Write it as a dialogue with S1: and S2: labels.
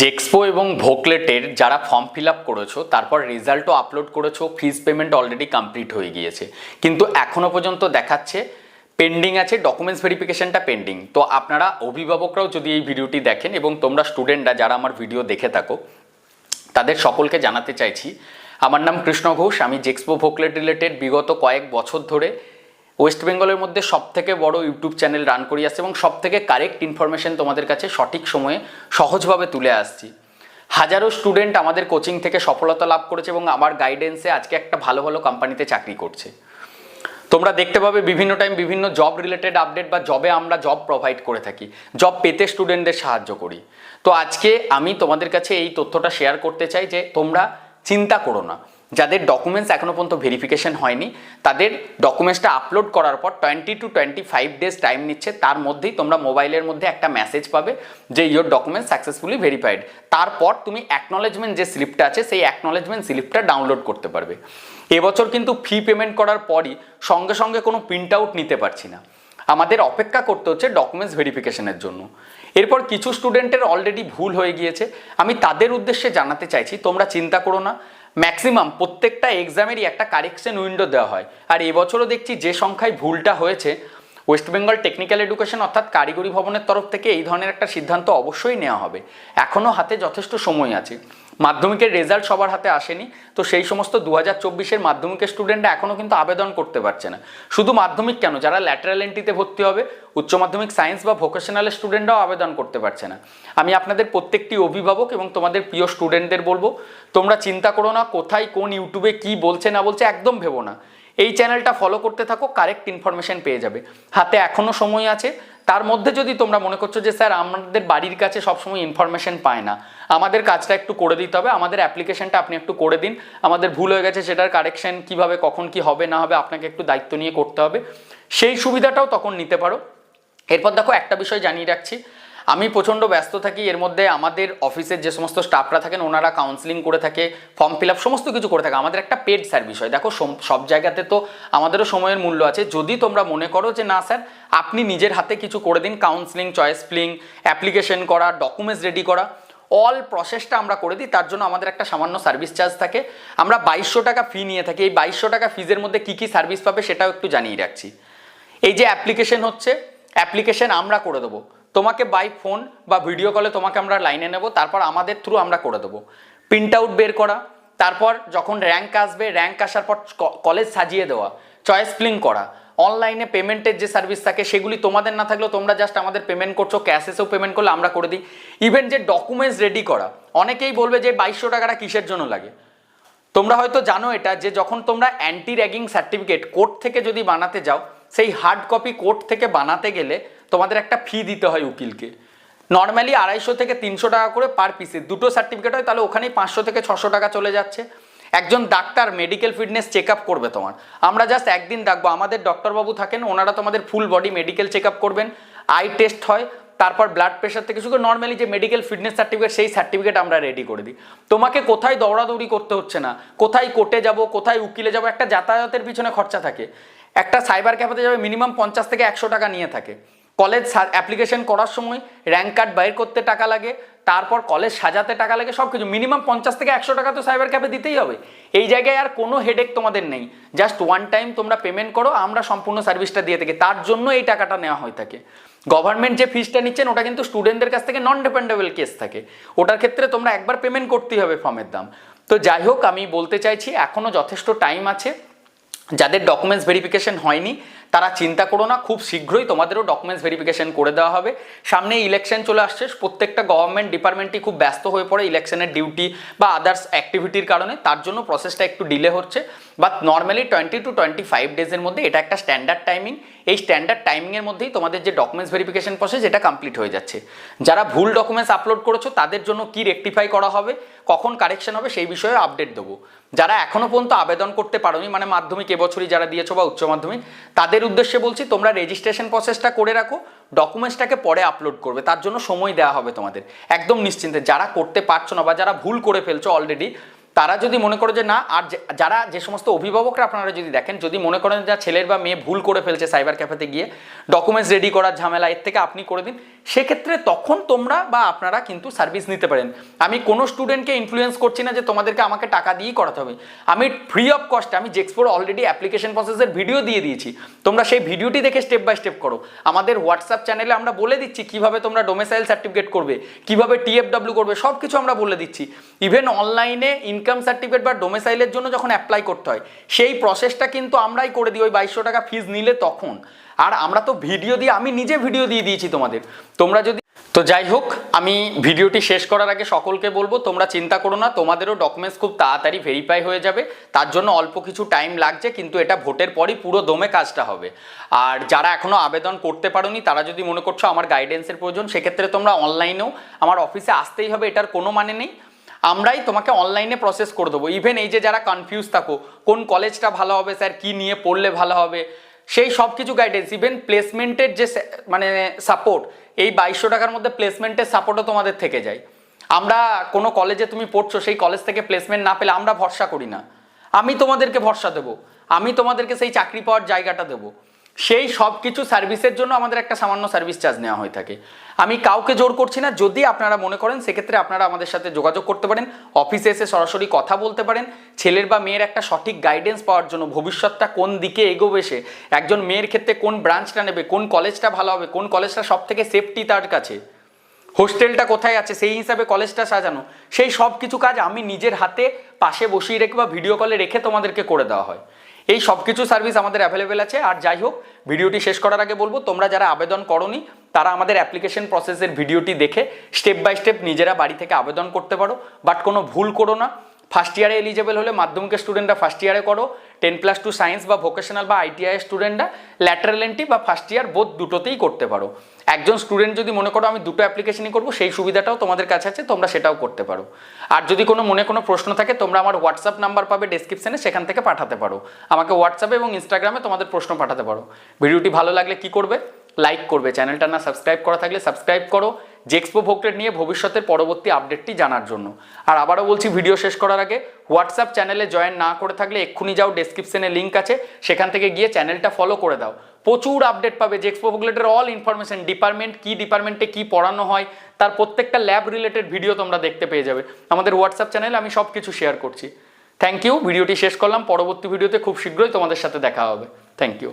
S1: জেক্সপো এবং ভোকলেটের যারা form fill up করেছ, তারপর রেজাল্টও আপলোড করেছ ফিস পেমেন্ট অলরেডি কমপ্লিট হয়ে গিয়েছে। কিন্তু এখনও পর্যন্ত দেখাচ্ছে পেন্ডিং আছে ডকুমেন্টস ভেরিফিকেশনটা পেন্ডিং তো আপনারা অভিভাবকরাও যদি এই ভিডিওটি দেখেন এবং তোমরা স্টুডেন্টরা যারা আমার ভিডিও দেখে থাকো, তাদের সকলকে জানাতে চাইছি, আমার নাম কৃষ্ণ ঘোষ, আমি জেক্সপো ভোকলেট রিলেটেড বিগত কয়েক বছর ধরে ওয়েস্ট বেঙ্গলের মধ্যে সব থেকে বড় ইউটিউব চ্যানেল রান করি আসছে এবং সব থেকে কারেক্ট ইনফরমেশন তোমাদের কাছে সঠিক সময়ে সহজভাবে তুলে আসছি। হাজারো স্টুডেন্ট আমাদের কোচিং থেকে সফলতা লাভ করেছে এবং আমার গাইডেন্সে আজকে একটা ভালো ভালো কোম্পানিতে চাকরি করছে। তোমরা দেখতে পাবে বিভিন্ন টাইম বিভিন্ন জব রিলেটেড আপডেট বা জবে আমরা জব প্রোভাইড করে থাকি। জব পেতে স্টুডেন্টদের সাহায্য করি। তো আজকে আমি তোমাদের কাছে এই তথ্যটা শেয়ার করতে চাই যে তোমরা চিন্তা করো না। যাদের ডকুমেন্টস এখনও পর্যন্ত ভেরিফিকেশন হয়নি, তাদের ডকুমেন্টসটা আপলোড করার পর twenty two twenty five days time নিচ্ছে, তার মধ্যেই তোমরা মোবাইলের মধ্যে একটা মেসেজ পাবে যে ইয়োর ডকুমেন্টস সাকসেসফুলি ভেরিফাইড তারপর তুমি অ্যাকনলেজমেন্ট যে স্লিপটা আছে, সেই অ্যাকনলেজমেন্ট স্লিপটা ডাউনলোড করতে পারবে। এবছর কিন্তু ফি পেমেন্ট করার পরই সঙ্গে সঙ্গে কোনো প্রিন্ট আউট নিতে পারছি না। আমাদের অপেক্ষা করতে হচ্ছে ডকুমেন্টস ভেরিফিকেশনের জন্য। এরপর কিছু স্টুডেন্টের অলরেডি ভুল হয়ে গিয়েছে। আমি তাদের উদ্দেশ্যে জানাতে চাইছি, তোমরা চিন্তা করো না। ম্যাক্সিমাম প্রত্যেকটা এক্সামেরই একটা কারেকশন উইন্ডো দেওয়া হয়। আর এবছরও দেখছি যে সংখ্যায় ভুলটা হয়েছে ওয়েস্ট বেঙ্গল টেকনিক্যাল এডুকেশন অর্থাৎ কারিগরি ভবনের তরফ থেকে এই ধরনের একটা সিদ্ধান্ত অবশ্যই নেওয়া হবে। এখনও হাতে যথেষ্ট সময় আছে। মাধ্যমিকের রেজাল্ট সবার হাতে আসেনি। তো সেই সমস্ত দু হাজার চব্বিশের মাধ্যমিকের স্টুডেন্টরা এখনও কিন্তু আবেদন করতে পারছে না। শুধু মাধ্যমিক কেন? যারা ল্যাটারাল এন্ট্রিতে ভর্তি হবে, উচ্চ মাধ্যমিক সায়েন্স বা ভোকেশনালের স্টুডেন্টরাও আবেদন করতে পারছে না। আমি আপনাদের প্রত্যেকটি অভিভাবক এবং তোমাদের প্রিয় স্টুডেন্টদের বলব, তোমরা চিন্তা করো না কোথায়, কোন ইউটিউবে কি বলছে, না বলছে, একদম ভেবো না। এই চ্যানেলটা ফলো করতে থাকো কারেক্ট ইনফরমেশন পেয়ে যাবে। হাতে এখনও সময় আছে তার মধ্যে যদি তোমরা মনে করছ যে, স্যার, আমাদের বাড়ির কাছে সবসময় ইনফরমেশন পায় না। আমাদের কাজটা একটু করে দিতে হবে, আমাদের অ্যাপ্লিকেশনটা আপনি একটু করে দিন। আমাদের ভুল হয়ে গেছে, সেটার কারেকশন কীভাবে, কখন কি হবে, না হবে, আপনাকে একটু দায়িত্ব নিয়ে করতে হবে। সেই সুবিধাটাও তখন নিতে পারো। এরপর দেখো, একটা বিষয় জানিয়ে রাখছি। আমি প্রচণ্ড ব্যস্ত থাকি, এর মধ্যে আমাদের অফিসের যে সমস্ত স্টাফরা থাকেন, ওনারা কাউন্সিলিং করে থাকে ফর্ম ফিল আপ সমস্ত কিছু করে থাকে। আমাদের একটা পেড সার্ভিস হয় দেখো সব জায়গাতে তো আমাদেরও সময়ের মূল্য আছে। যদি তোমরা মনে করো যে না স্যার আপনি নিজের হাতে কিছু করে দিন কাউন্সিলিং চয়েস ফিলিং অ্যাপ্লিকেশন করা ডকুমেন্টস রেডি করা অল প্রসেসটা আমরা করে দিই। তার জন্য আমাদের একটা সামান্য সার্ভিস চার্জ থাকে। আমরা বাইশশো টাকা ফি নিয়ে থাকি। এই বাইশশো টাকা ফিজের মধ্যে কী কী সার্ভিস পাবে সেটাও একটু জানিয়ে রাখছি। এই যে অ্যাপ্লিকেশন হচ্ছে অ্যাপ্লিকেশন আমরা করে দেবো। তোমাকে বাই ফোন বা ভিডিও কলে তোমাকে আমরা লাইনে নেব, তারপর আমাদের থ্রু আমরা করে দেবো। প্রিন্ট আউট বের করা, তারপর যখন র্যাঙ্ক আসবে র্যাঙ্ক আসার পর কলেজ সাজিয়ে দেওয়া চয়েস ফিলিং করা অনলাইনে পেমেন্টের যে সার্ভিস থাকে, সেগুলি তোমাদের না থাকলেও তোমরা জাস্ট আমাদের পেমেন্ট করছ ক্যাশ এসেও পেমেন্ট করলে আমরা করে দিই। ইভেন যে ডকুমেন্টস রেডি করা, অনেকেই বলবে যে বাইশশো টাকাটা কিসের জন্য লাগে? তোমরা হয়তো জানো এটা, যে যখন তোমরা অ্যান্টি র্যাগিং সার্টিফিকেট কোর্ট থেকে যদি বানাতে যাও, সেই হার্ড কপি কোর্ট থেকে বানাতে গেলে তোমাদের একটা ফি দিতে হয় উকিলকে। নর্মালি আড়াইশো থেকে তিনশো টাকা করে পার পিসে দুটো সার্টিফিকেট হয়, তাহলে ওখানেই পাঁচশো থেকে ছশো টাকা চলে যাচ্ছে। একজন doctor medical fitness check up করবে তোমার। আমরা জাস্ট একদিন ডাকবো। আমাদের ডক্টরবাবু থাকেন, ওনারা তোমাদের full body medical check up করবেন। আই টেস্ট হয়, তারপর ব্লাড প্রেশার থেকে শুধু নর্মালি যে মেডিকেল ফিটনেস সার্টিফিকেট সেই সার্টিফিকেট আমরা রেডি করে দিই। তোমাকে কোথায় দৌড়াদৌড়ি করতে হচ্ছে না। কোথায় কোর্টে যাব, কোথায় উকিলে যাব, একটা যাতায়াতের পিছনে খরচা থাকে। একটা সাইবার ক্যাফেতে যাবে মিনিমাম পঞ্চাশ থেকে একশো টাকা নিয়ে থাকে। কলেজ অ্যাপ্লিকেশন করার সময় র্যাঙ্ক কার্ড বাইর করতে টাকা লাগে, তারপর কলেজ সাজাতে টাকা লাগে সব কিছু মিনিমাম পঞ্চাশ থেকে একশো টাকা তো সাইবার ক্যাফে দিতেই হবে। এই জায়গায় আর কোনো হেডেক তোমাদের নেই। জাস্ট ওয়ান টাইম তোমরা পেমেন্ট করো, আমরা সম্পূর্ণ সার্ভিসটা দিয়ে থাকি। তার জন্য এই টাকাটা নেওয়া হয়ে থাকে। গভর্নমেন্ট যে ফিসটা নিচ্ছেন, ওটা কিন্তু স্টুডেন্টদের কাছ থেকে নন ডিপেন্ডেবল কেস থাকে। ওটার ক্ষেত্রে তোমরা একবার পেমেন্ট করতেই হবে ফর্মের দাম। তো যাই হোক, আমি বলতে চাইছি এখনও যথেষ্ট টাইম আছে। যাদের ডকুমেন্টস ভেরিফিকেশন হয়নি তারা চিন্তা করো না, খুব শীঘ্রই তোমাদেরও ডকুমেন্টস ভেরিফিকেশন করে দেওয়া হবে। সামনে ইলেকশন চলে আসছে, প্রত্যেকটা গভর্নমেন্ট ডিপার্টমেন্টই খুব ব্যস্ত হয়ে পড়ে ইলেকশনের ডিউটি বা আদার্স অ্যাক্টিভিটির কারণে, তার জন্য প্রসেসটা একটু ডিলে হচ্ছে। But normally twenty two twenty five ডেজের মধ্যে এটা একটা স্ট্যান্ডার্ড টাইমিং এই স্ট্যান্ডার্ড টাইমিংয়ের মধ্যেই তোমাদের যে ডকুমেন্টস ভেরিফিকেশন প্রসেস এটা কমপ্লিট হয়ে যাচ্ছে। যারা ভুল ডকুমেন্টস আপলোড করেছ, তাদের জন্য কি রেকটিফাই করা হবে, কখন কারেকশন হবে, সেই বিষয়ে আপডেট দেবো। যারা এখনও পর্যন্ত আবেদন করতে পারোনি মানে মাধ্যমিক এবছরই যারা দিয়েছ বা উচ্চ মাধ্যমিক, তাদের উদ্দেশ্যে বলছি, তোমরা রেজিস্ট্রেশন প্রসেসটা করে রাখো ডকুমেন্টসটাকে পরে আপলোড করবে, তার জন্য সময় দেওয়া হবে তোমাদের। একদম নিশ্চিন্তে, যারা করতে পারছ না বা যারা ভুল করে ফেলছো অলরেডি তারা যদি মনে করো যে না, আর যারা যে সমস্ত অভিভাবকরা আপনারা যদি দেখেন, যদি মনে করেন যে ছেলের বা মেয়ে ভুল করে ফেলছে সাইবার ক্যাফেতে গিয়ে ডকুমেন্টস রেডি করার ঝামেলা, এর থেকে আপনি করে দিন। সেক্ষেত্রে তখন তোমরা বা আপনারা কিন্তু সার্ভিস নিতে পারেন। আমি কোনো স্টুডেন্টকে ইনফ্লুয়েন্স করছি না যে তোমাদেরকে আমাকে টাকা দিয়েই করাতে হবে। আমি ফ্রি অফ কস্টে আমি জেক্সপোর অলরেডি অ্যাপ্লিকেশন প্রসেসের ভিডিও দিয়ে দিয়েছি। তোমরা সেই ভিডিওটি দেখে স্টেপ বাই স্টেপ করো। আমাদের হোয়াটসঅ্যাপ চ্যানেলে আমরা বলে দিচ্ছি কীভাবে তোমরা ডোমেসাইল সার্টিফিকেট করবে, কীভাবে টিএফডব্লিউ করবে সব কিছু আমরা বলে দিচ্ছি। ইভেন অনলাইনে ইনকাম সার্টিফিকেট বা ডোমেসাইলের জন্য যখন অ্যাপ্লাই করতে হয়, সেই প্রসেসটা কিন্তু আমরাই করে দিই। ওই বাইশশো টাকা ফিজ নিলে তখন। আর আমরা তো ভিডিও দিয়ে, আমি নিজে ভিডিও দিয়ে দিয়েছি তোমাদের। তোমরা যদি তো যাই হোক, আমি ভিডিওটি শেষ করার আগে সকলকে বলব, তোমরা চিন্তা করো না, তোমাদেরও ডকুমেন্টস খুব তাড়াতাড়ি ভেরিফাই হয়ে যাবে। তার জন্য অল্প কিছু টাইম লাগছে, কিন্তু এটা ভোটের পরই পুরো দমে কাজটা হবে। আর যারা এখনও আবেদন করতে পারোনি, তারা যদি মনে করছ আমার গাইডেন্সের প্রয়োজন, সেক্ষেত্রে তোমরা অনলাইনেও আমার অফিসে আসতেই হবে, এটার কোনো মানে নেই। আমরাই তোমাকে অনলাইনে প্রসেস করে দেবো। ইভেন এই যে যারা কনফিউজ থাকো, কোন কলেজটা ভালো হবে স্যার কি নিয়ে পড়লে ভালো হবে? সেই সব কিছু গাইডেন্স ইভেন প্লেসমেন্টের যে মানে সাপোর্ট এই বাইশশো টাকার মধ্যে প্লেসমেন্টের সাপোর্টও তোমাদের থেকে যায়। আমরা কোনো কলেজে তুমি পড়ছো, সেই কলেজ থেকে প্লেসমেন্ট না পেলে আমরা ভরসা করি না। আমি তোমাদেরকে ভরসা দেবো। আমি তোমাদেরকে সেই চাকরি পাওয়ার জায়গাটা দেবো। সেই সব কিছু সার্ভিসের জন্য আমাদের একটা সামান্য সার্ভিস চার্জ নেওয়া হয়ে থাকে। আমি কাউকে জোর করছি না, যদি আপনারা মনে করেন, সেক্ষেত্রে আপনারা আমাদের সাথে যোগাযোগ করতে পারেন, অফিসে এসে সরাসরি কথা বলতে পারেন। ছেলের বা মেয়ের একটা সঠিক গাইডেন্স পাওয়ার জন্য ভবিষ্যৎটা কোন দিকে এগোবে সে, একজন মেয়ের ক্ষেত্রে কোন ব্রাঞ্চটা নেবে, কোন কলেজটা ভালো হবে, কোন কলেজটা সব থেকে সেফটি তার কাছে, হোস্টেলটা কোথায় আছে, সেই হিসাবে কলেজটা সাজানো, সেই সব কিছু কাজ আমি নিজের হাতে পাশে বসিয়ে রেখে বা ভিডিও কলে রেখে তোমাদেরকে করে দেওয়া হয়। এই সব কিছু সার্ভিস আমাদের অ্যাভেলেবেল আছে। আর যাই হোক, ভিডিওটি শেষ করার আগে বলব, তোমরা যারা আবেদন করনি, তারা আমাদের অ্যাপ্লিকেশন প্রসেসের ভিডিওটি দেখে স্টেপ বাই স্টেপ নিজেরা বাড়ি থেকে আবেদন করতে পারো। বাট কোনো ভুল করো না। ফার্স্ট ইয়ারে এলিজেবল হলে মাধ্যমিকের স্টুডেন্টরা ফার্স্ট ইয়ারে করো। টেন প্লাস টু সায়েন্স বা ভোকেশনাল বা আইটিআই স্টুডেন্টরা ল্যাটারাল এন্ট্রি বা ফার্স্ট ইয়ার বোধ দুটোতেই করতে পারো। একজন স্টুডেন্ট যদি মনে করো আমি দুটো অ্যাপ্লিকেশনই করব, সেই সুবিধাটাও তোমাদের কাছে আছে, তোমরা সেটাও করতে পারো। আর যদি কোনো মনে কোনো প্রশ্ন থাকে, তোমরা আমার হোয়াটসঅ্যাপ নাম্বার পাবে ডেসক্রিপশনে সেখান থেকে পাঠাতে পারো। আমাকে হোয়াটসঅ্যাপে এবং ইনস্টাগ্রামে তোমাদের প্রশ্ন পাঠাতে পারো। ভিডিওটি ভালো লাগলে কি করবে? লাইক করবে। চ্যানেলটা না সাবস্ক্রাইব করা থাকলে সাবস্ক্রাইব করো। জেক্সপো ভোক্টেড নিয়ে ভবিষ্যতের পরবর্তী আপডেটটি জানার জন্য। আর আবারও বলছি ভিডিও শেষ করার আগে হোয়াটসঅ্যাপ চ্যানেলে জয়েন না করে থাকলে এক্ষুনি যাও ডেসক্রিপশনে লিঙ্ক আছে, সেখান থেকে গিয়ে চ্যানেলটা ফলো করে দাও। প্রচুর আপডেট পাবে জেক্সপো ভোগলেটের অল ইনফরমেশন ডিপার্টমেন্ট কি ডিপার্টমেন্টে কি পড়ানো হয়, তার প্রত্যেকটা ল্যাব রিলেটেড ভিডিও তোমরা দেখতে পেয়ে যাবে। আমাদের হোয়াটসঅ্যাপ চ্যানেলে আমি সব কিছু শেয়ার করছি থ্যাংক ইউ ভিডিওটি শেষ করলাম, পরবর্তী ভিডিওতে খুব শীঘ্রই তোমাদের সাথে দেখা হবে। Thank you